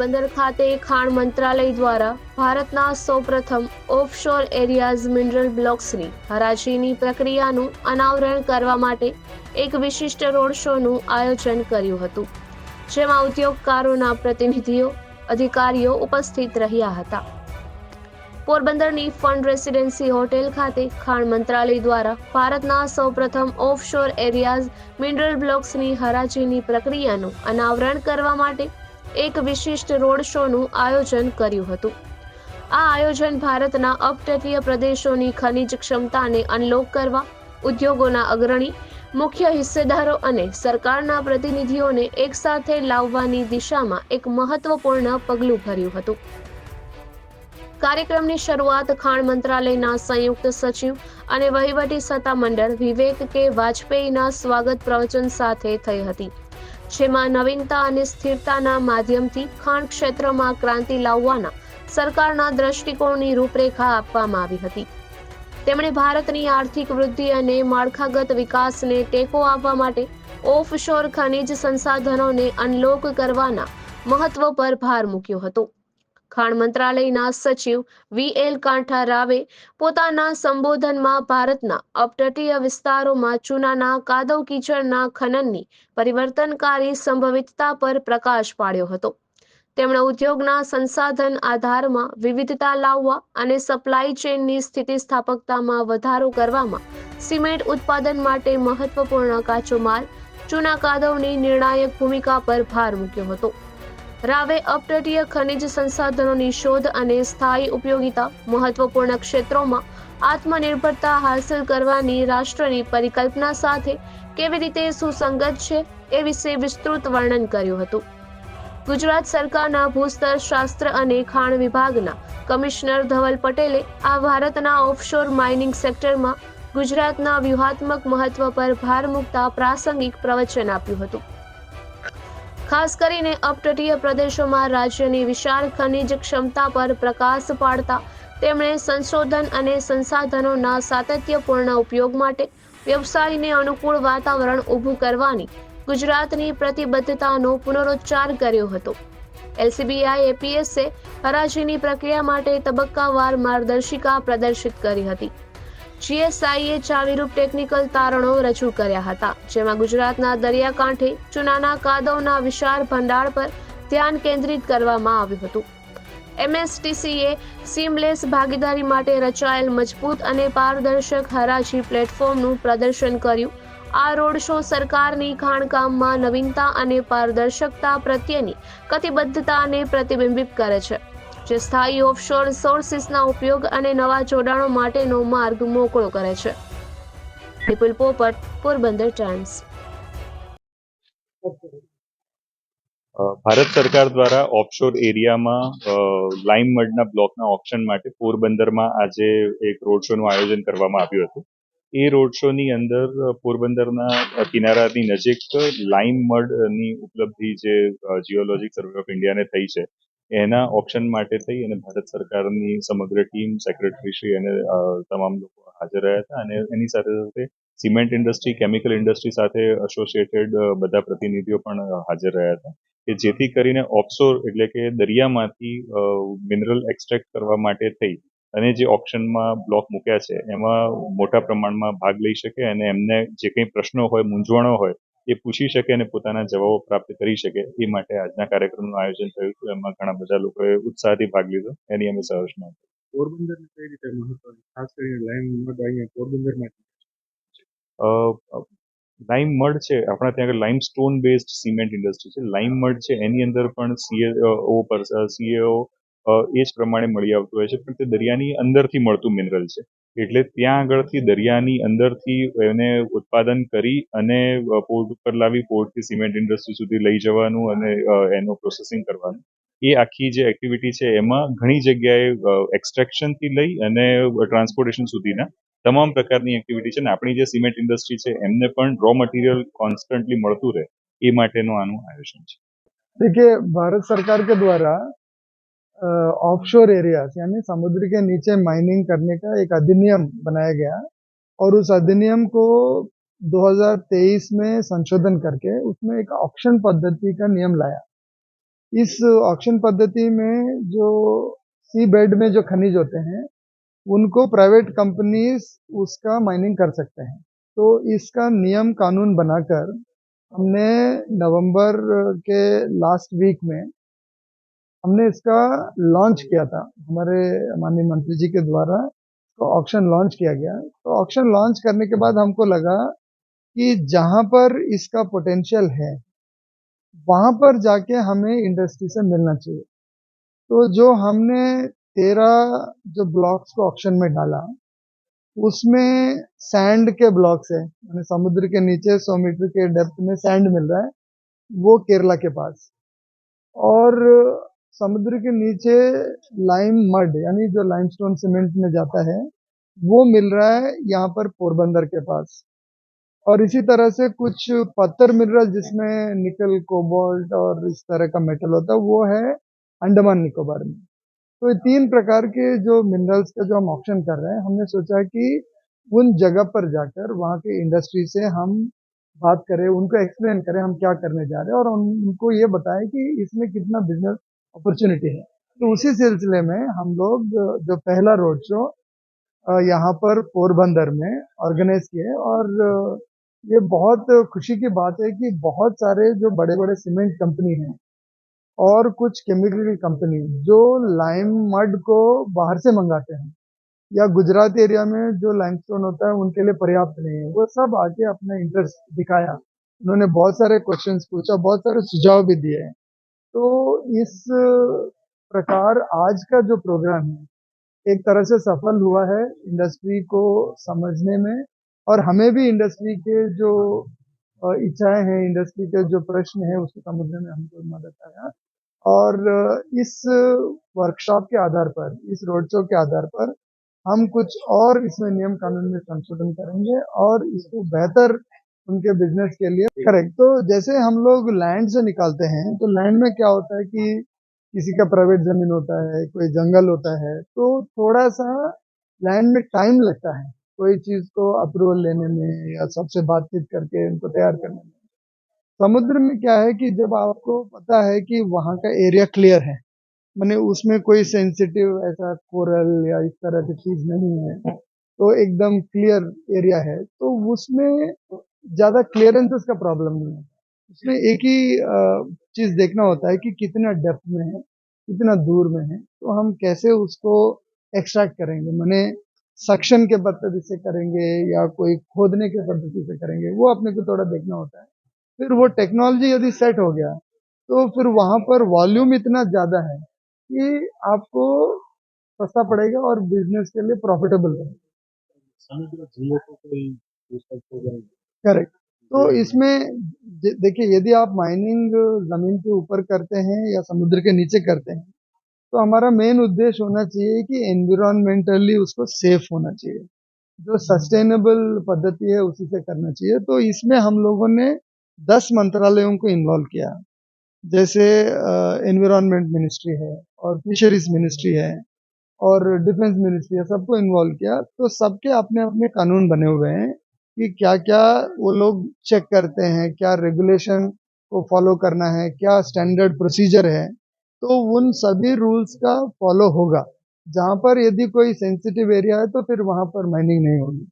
પોરબંદર ખાતે ખાણ મંત્રાલય દ્વારા ભારતના સૌપ્રથમ ઓફશોર એરિયાઝ મિનરલ બ્લોક્સની હરાજીની પ્રક્રિયાનું અનાવરણ કરવા માટે એક વિશિષ્ટ રોડ શોનું આયોજન કર્યું હતું, જેમાં ઉદ્યોગકારોના પ્રતિનિધિઓ, અધિકારીઓ ઉપસ્થિત રહ્યા હતા. પોરબંદરની ફંડ રેસિડેન્સી હોટેલ ખાતે ખાણ મંત્રાલય દ્વારા ભારતના સૌપ્રથમ ઓફશોર એરિયાઝ મિનરલ બ્લોક્સની હરાજીની પ્રક્રિયાનું અનાવરણ કરવા માટે એક વિશિષ્ટ રોડ શોનું આયોજન કર્યું હતું. આ આયોજન ભારતના અપતટીય પ્રદેશોની ખનિજ ક્ષમતાને અનલોક કરવા, ઉદ્યોગોના અગ્રણી, મુખ્ય હિસ્સેદારો અને સરકારના પ્રતિનિધિઓને એકસાથે લાવવાની દિશામાં એક મહત્વપૂર્ણ પગલું ભર્યું હતું. કાર્યક્રમની શરૂઆત ખાણ મંત્રાલયના સંયુક્ત સચિવ અને વહીવટી સત્તામંડળ વિવેક કે વાજપેયીના સ્વાગત પ્રવચન સાથે થઈ હતી. જેમાં નવીનતા અને સ્થિરતાના માધ્યમથી ખાણ ક્ષેત્રમાં ક્રાંતિ લાવવાના સરકારના દ્રષ્ટિકોણની રૂપરેખા આપવામાં આવી હતી. તેમણે ભારતની આર્થિક વૃદ્ધિ અને માળખાગત વિકાસને ટેકો આપવા માટે ઓફશોર ખનિજ સંસાધનોને અનલોક કરવાના મહત્વ પર ભાર મૂક્યો હતો. ખાણ મંત્રાલયના સચિવ વી એલ કાંઠા રાવે પોતાના સંબોધનમાં ભારતના અપતટીય વિસ્તારોમાં ચૂનાના કાદવ કીચડના ખનનની પરિવર્તનકારી સંભવિતતા પર પ્રકાશ પાડ્યો હતો. તેમણે ઉદ્યોગના સંસાધન આધારમાં વિવિધતા લાવવા અને સપ્લાય ચેનની સ્થિતિસ્થાપકતામાં વધારો કરવામાં સિમેન્ટ ઉત્પાદન માટે મહત્વપૂર્ણ કાચો માલ ચૂના કાદવની નિર્ણાયક ભૂમિકા પર ભાર મૂક્યો હતો. રાવે અપટટીય ખનિજ સંસાધનોની શોધ અને સ્થાયી ઉપયોગિતા મહત્વપૂર્ણ ક્ષેત્રોમાં આત્મનિર્ભરતા હાંસલ કરવાની રાષ્ટ્રની પરિકલ્પના સાથે કેવી રીતે સુસંગત છે એ વિશે વિસ્તૃત વર્ણન કર્યું હતું. ગુજરાત સરકારના ભૂસ્તર શાસ્ત્ર અને ખાણ વિભાગના કમિશનર ધવલ પટેલે આ ભારતના ઓફશોર માઇનિંગ સેક્ટરમાં ગુજરાતના વ્યૂહાત્મક મહત્વ પર ભાર મૂકતા પ્રાસંગિક પ્રવચન આપ્યું હતું. ખાસ કરીને અપતટીય પ્રદેશોમાં રાજ્યની વિશાળ ખનિજ ક્ષમતા પર પ્રકાશ પાડતા તેમણે સંશોધન અને સંસાધનોના સાતત્યપૂર્ણ ઉપયોગ માટે વ્યવસાયને અનુકૂળ વાતાવરણ ઊભું કરવાની ગુજરાતની પ્રતિબદ્ધતાનો પુનરોચ્ચાર કર્યો હતો. એલસીબીઆઈ એપીએસએ હરાજીની પ્રક્રિયા માટે તબક્કાવાર માર્ગદર્શિકા પ્રદર્શિત કરી હતી. જીએસઆઈએ ચાવીરૂપ ટેકનિકલ તારણો રજૂ કર્યા હતા, જેમાં ગુજરાતના દરિયાકાંઠે ચૂનાના કાદવના વિશાળ ભંડાર પર ધ્યાન કેન્દ્રિત કરવામાં આવ્યું હતું. એમએસટીસીએ સીમલેસ ભાગીદારી માટે રચાયેલ મજબૂત અને પારદર્શક હરાજી પ્લેટફોર્મનું પ્રદર્શન કર્યું. આ રોડ શો સરકારની ખાણકામમાં નવીનતા અને પારદર્શકતા પ્રત્યેની કટિબદ્ધતાને પ્રતિબિંબિત કરે છે. જે સ્થાયી ઓફશોર સોર્સિસના ઉપયોગ અને નવા જોડાણો માટેનો માર્ગ મોકળો કરે છે. વિપુલ પોપટ પોરબંદર ટાઈમ્સ ભારત સરકાર દ્વારા ઓફશોર એરિયામાં લાઇમ મડના બ્લોકના ઓપ્શન માટે પોરબંદરમાં આજે એક રોડ શોનું આયોજન કરવામાં આવ્યું હતું. એ રોડ શોની અંદર પોરબંદરના કિનારાની નજીક લાઇમ મડની ઉપલબ્ધિ જે જીઓલોજીક સર્વે ઓફ ઇન્ડિયાને થઈ છે એના ઓપ્શન માટે થઈ અને ભારત સરકારની સમગ્ર ટીમ સેક્રેટરીશ્રી અને તમામ લોકો હાજર રહ્યા હતા અને એની સાથે સાથે સિમેન્ટ ઇન્ડસ્ટ્રી કેમિકલ ઇન્ડસ્ટ્રી સાથે એસોસિએટેડ બધા પ્રતિનિધિઓ પણ હાજર રહ્યા હતા. કે જેથી કરીને ઓફશોર એટલે કે દરિયામાંથી મિનરલ એક્સટ્રેક્ટ કરવા માટે થઈ અને જે ઓપ્શનમાં બ્લોક મૂક્યા છે, એમાં મોટા પ્રમાણમાં ભાગ લઈ શકે અને એમને જે કંઈ પ્રશ્નો હોય, મૂંઝવણો હોય એ પૂછી શકે અને પોતાના જવાબો પ્રાપ્ત કરી શકે એ માટે આજના કાર્યક્રમનું આયોજન થયું હતું. એમાં ઘણા બધા લોકોએ ઉત્સાહથી ભાગ લીધો. એની અમે સહર્ષમાં પોરબંદરને કઈ રીતે મહત્વ ખાસ કરીને લાઈમ મડ અહીંયા પોરબંદરમાં લાઈમ મડ છે આપણા ત્યાં આગળ lime stone based cement industry છે. લાઈમ મડ છે એની અંદર પણ સીએ ઓ પર સીએઓ એ જ પ્રમાણે મળી આવતું હોય છે. પણ તે દરિયાની અંદરથી મળતું મિનરલ છે. એટલે ત્યાં આગળથી દરિયાની અંદરથી એને ઉત્પાદન કરી અને પોર્ટ ઉપર લાવી પોર્ટથી સિમેન્ટ ઇન્ડસ્ટ્રી સુધી લઈ જવાનું અને એનું પ્રોસેસિંગ કરવાનું. એ આખી જે એક્ટિવિટી છે એમાં ઘણી જગ્યાએ એક્સટ્રેક્શનથી લઈ અને ટ્રાન્સપોર્ટેશન સુધીના તમામ પ્રકારની એક્ટિવિટી છે. અને આપણી જે સિમેન્ટ ઇન્ડસ્ટ્રી છે એમને પણ રો મટીરિયલ કોન્સ્ટન્ટલી મળતું રહે એ માટેનું આનું આયોજન છે. देखिए ભારત સરકાર કે દ્વારા ऑफशोर एरियाज़ यानी समुद्र के नीचे माइनिंग करने का एक अधिनियम बनाया गया और उस अधिनियम को 2023 में संशोधन करके उसमें एक ऑक्शन पद्धति का नियम लाया। इस ऑक्शन पद्धति में जो सी बेड में जो खनिज होते हैं, उनको प्राइवेट कंपनीज़ उसका माइनिंग कर सकते हैं। तो इसका नियम कानून बनाकर हमने नवंबर के लास्ट वीक में हमने इसका लॉन्च किया था। हमारे माननीय मंत्री जी के द्वारा तो ऑक्शन लॉन्च किया गया। तो ऑक्शन लॉन्च करने के बाद हमको लगा कि जहाँ पर इसका पोटेंशियल है, वहाँ पर जाके हमें इंडस्ट्री से मिलना चाहिए। तो जो हमने तेरह जो ब्लॉक्स को ऑक्शन में डाला, उसमें सैंड के ब्लॉक्स है, यानी समुद्र के नीचे सौ मीटर के डेप्थ में सैंड मिल रहा है, वो केरला के पास। और समुद्र के नीचे लाइम मड यानी जो लाइमस्टोन सीमेंट में जाता है, वो मिल रहा है यहाँ पर पोरबंदर के पास। और इसी तरह से कुछ पत्थर मिल रहा है जिसमें निकल, कोबाल्ट और इस तरह का मेटल होता है, वो है अंडमान निकोबार में। तो ये तीन प्रकार के जो मिनरल्स का जो हम ऑप्शन कर रहे हैं, हमने सोचा कि उन जगह पर जाकर वहाँ के इंडस्ट्री से हम बात करें, उनको एक्सप्लेन करें, हम क्या करने जा रहे हैं, और उन- उनको ये बताएँ कि इसमें कितना बिज़नेस अपॉर्चुनिटी है। तो उसी सिलसिले में हम लोग जो पहला रोड शो यहाँ पर पोरबंदर में ऑर्गेनाइज किए और ये बहुत खुशी की बात है कि बहुत सारे जो बड़े बड़े सीमेंट कंपनी हैं और कुछ केमिकल कंपनी जो लाइम मड को बाहर से मंगाते हैं या गुजरात एरिया में जो लाइमस्टोन होता है उनके लिए पर्याप्त नहीं है। वो सब आके अपना इंटरेस्ट दिखाया। उन्होंने बहुत सारे क्वेश्चंस पूछा, बहुत सारे सुझाव भी दिए। तो इस प्रकार आज का जो प्रोग्राम है, एक तरह से सफल हुआ है इंडस्ट्री को समझने में और हमें भी इंडस्ट्री के जो इच्छाएँ हैं इंडस्ट्री के जो प्रश्न है, उसको समझने में हमको मदद आया। और इस वर्कशॉप के आधार पर, इस रोड शो के आधार पर हम कुछ और इसमें नियम कानून में संशोधन करेंगे और इसको बेहतर उनके बिज़नेस के लिए। करेक्ट तो जैसे हम लोग लैंड से निकालते हैं तो लैंड में क्या होता है कि किसी का प्राइवेट ज़मीन होता है कोई जंगल होता है तो थोड़ा सा लैंड में टाइम लगता है कोई चीज़ को अप्रूवल लेने में या सबसे बातचीत करके उनको तैयार करने में। समुद्र में क्या है कि जब आपको पता है कि वहाँ का एरिया क्लियर है मैंने उसमें कोई सेंसिटिव ऐसा कोरल या इस तरह की चीज़ नहीं है तो एकदम क्लियर एरिया है तो उसमें ज़्यादा क्लियरेंसेस का प्रॉब्लम नहीं है। उसमें एक ही चीज़ देखना होता है कि कितना डेप्थ में है, कितना दूर में है तो हम कैसे उसको एक्सट्रैक्ट करेंगे? मैंने सक्शन के पद्धति से करेंगे या कोई खोदने के पद्धति से करेंगे, वो अपने को थोड़ा देखना होता है। फिर वो टेक्नोलॉजी यदि सेट हो गया तो फिर वहाँ पर वॉल्यूम इतना ज़्यादा है कि आपको सस्ता पड़ेगा और बिज़नेस के लिए प्रॉफिटेबल रहेगा करेक्ट तो इसमें देखिए यदि आप माइनिंग ज़मीन के ऊपर करते हैं या समुद्र के नीचे करते हैं तो हमारा मेन उद्देश्य होना चाहिए कि एनवायरमेंटली उसको सेफ़ होना चाहिए। जो सस्टेनेबल पद्धति है उसी से करना चाहिए। तो इसमें हम लोगों ने दस मंत्रालयों को इन्वॉल्व किया। जैसे एनवायरमेंट मिनिस्ट्री है और फिशरीज मिनिस्ट्री है और डिफेंस मिनिस्ट्री है सबको इन्वॉल्व किया। तो सबके अपने अपने कानून बने हुए हैं। कि क्या क्या वो लोग चेक करते हैं, क्या रेगुलेशन को फॉलो करना है, क्या स्टैंडर्ड प्रोसीजर है तो उन सभी रूल्स का फॉलो होगा। जहाँ पर यदि कोई सेंसिटिव एरिया है तो फिर वहाँ पर माइनिंग नहीं होगी।